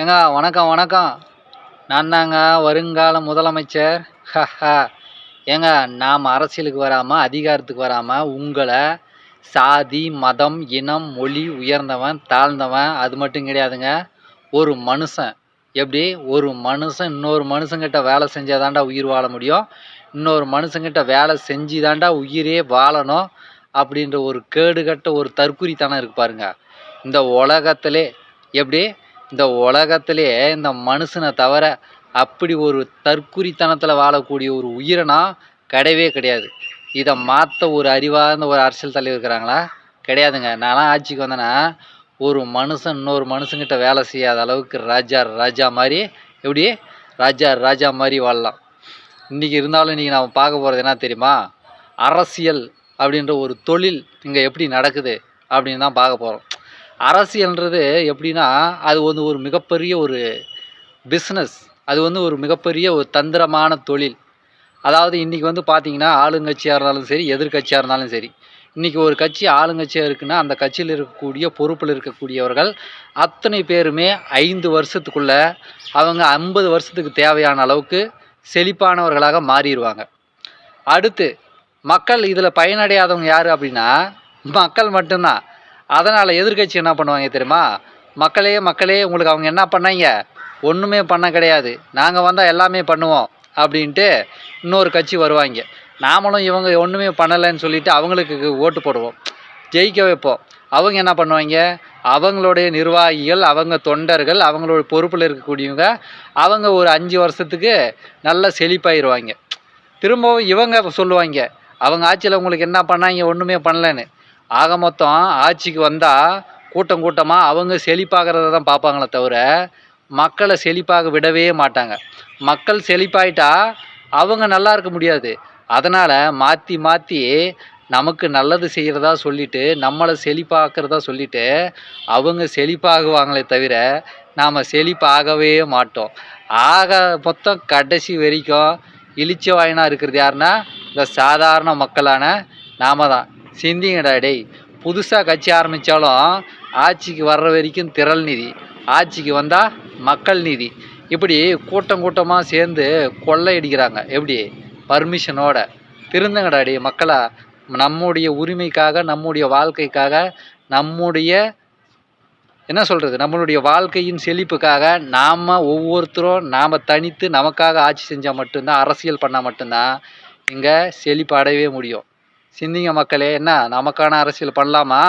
ஏங்க வணக்கம் வணக்கம். நான் தாங்க வருங்கால முதலமைச்சர். ஹஹா ஏங்க நாம் அரசியலுக்கு வராமல் அதிகாரத்துக்கு வராமல் உங்களை சாதி மதம் இனம் மொழி உயர்ந்தவன் தாழ்ந்தவன் அது மட்டும் கிடையாதுங்க. ஒரு மனுஷன். எப்படி? ஒரு மனுஷன் இன்னொரு மனுஷங்கிட்ட வேலை செஞ்சால் தாண்டா உயிர் வாழ முடியும். இன்னொரு மனுஷங்கிட்ட வேலை செஞ்சு தாண்டா உயிரே வாழணும் அப்படின்ற ஒரு கேடுகட்ட ஒரு தற்குறித்தனம் இருக்கு பாருங்க. இந்த உலகத்திலே எப்படி? இந்த உலகத்திலே இந்த மனுஷனை தவிர அப்படி ஒரு தற்குறித்தனத்தில் வாழக்கூடிய ஒரு உயிரினா கிடையவே கிடையாது. இதை மாற்ற ஒரு அறிவார்ந்த ஒரு அரசியல் தலைவர் இருக்கிறாங்களா? கிடையாதுங்க. நான்லாம் ஆட்சிக்கு வந்தேன்னா ஒரு மனுஷன் இன்னொரு மனுஷங்கிட்ட வேலை செய்யாத அளவுக்கு ராஜா ராஜா மாதிரி எப்படி? ராஜா ராஜா மாதிரி வாழலாம். இன்றைக்கி இருந்தாலும் இன்றைக்கி நாம் பார்க்க போகிறது என்ன தெரியுமா? அரசியல் அப்படின்ற ஒரு தொழில் இங்கே எப்படி நடக்குது அப்படின்னு தான் பார்க்க போகிறோம் அரசியல்ன்றது எப்படின்னா அது வந்து ஒரு மிகப்பெரிய ஒரு பிஸ்னஸ் அது வந்து ஒரு மிகப்பெரிய ஒரு தந்திரமான தொழில். அதாவது இன்றைக்கி வந்து பார்த்தீங்கன்னா ஆளுங்கட்சியாக இருந்தாலும் சரி எதிர்க்கட்சியாக இருந்தாலும் சரி இன்றைக்கி ஒரு கட்சி ஆளுங்கட்சியாக இருக்குன்னா அந்த கட்சியில் இருக்கக்கூடிய பொறுப்பில் இருக்கக்கூடியவர்கள் அத்தனை பேருமே ஐந்து வருஷத்துக்குள்ளே அவங்க ஐம்பது வருஷத்துக்கு தேவையான அளவுக்கு செழிப்பானவர்களாக மாறிடுவாங்க. அடுத்து மக்கள் இதில் பயனடையாதவங்க யார் அப்படின்னா மக்கள் மட்டும்தான். அதனால் எதிர்க்கட்சி என்ன பண்ணுவாங்க தெரியுமா? மக்களே மக்களே உங்களுக்கு அவங்க என்ன பண்ணாங்க? ஒன்றுமே பண்ண கிடையாது. நாங்கள் வந்தால் எல்லாமே பண்ணுவோம் அப்படின்ட்டு இன்னொரு கட்சி வருவாங்க. நாமளும் இவங்க ஒன்றுமே பண்ணலைன்னு சொல்லிவிட்டு அவங்களுக்கு ஓட்டு போடுவோம். ஜெயிக்க வைப்போம். அவங்க என்ன பண்ணுவாங்க? அவங்களுடைய நிர்வாகிகள் அவங்க தொண்டர்கள் அவங்களோட பொறுப்பில் இருக்கக்கூடியவங்க அவங்க ஒரு அஞ்சு வருஷத்துக்கு நல்லா செழிப்பாயிருவாங்க. திரும்பவும் இவங்க சொல்லுவாங்க அவங்க ஆட்சியில் உங்களுக்கு என்ன பண்ணாங்க? ஒன்றுமே பண்ணலன்னு. ஆக மொத்தம் ஆட்சிக்கு வந்தால் கூட்டம் கூட்டமாக அவங்க செழிப்பாகிறத தான் பார்ப்பாங்களே தவிர மக்களை செழிப்பாக விடவே மாட்டாங்க. மக்கள் செழிப்பாயிட்டா அவங்க நல்லா இருக்க முடியாது. அதனால் மாற்றி மாற்றி நமக்கு நல்லது செய்கிறதா சொல்லிவிட்டு நம்மளை செழிப்பாக்குறதா சொல்லிவிட்டு அவங்க செழிப்பாகுவாங்களே தவிர நாம் செழிப்பாகவே மாட்டோம். ஆக மொத்தம் கடைசி வரைக்கும் இழிச்ச வாயினாக இருக்கிறது யாருன்னா இந்த சாதாரண மக்களான நாம தான். சிந்திங்கடா டேய். புதுசாக கட்சி ஆரம்பித்தாலும் ஆட்சிக்கு வர்ற வரைக்கும் திரள் நிதி. ஆட்சிக்கு வந்தால் மக்கள் நிதி. இப்படி கூட்டம் கூட்டமாக சேர்ந்து கொள்ளையடிக்கிறாங்க எப்படி? பர்மிஷனோட திருந்துங்கடா டே மக்களா. நம்முடைய உரிமைக்காக நம்முடைய வாழ்க்கைக்காக நம்முடைய என்ன சொல்கிறது நம்மளுடைய வாழ்க்கையின் செழிப்புக்காக நாம் ஒவ்வொருத்தரும் நாம் தனித்து நமக்காக ஆட்சி செஞ்சால் மட்டும்தான் அரசியல் பண்ணால் மட்டும்தான் இங்கே செழிப்பு அடையவே முடியும். சிந்திங்க மக்களே என்ன நமக்கான அரசியல் பண்ணலாமா?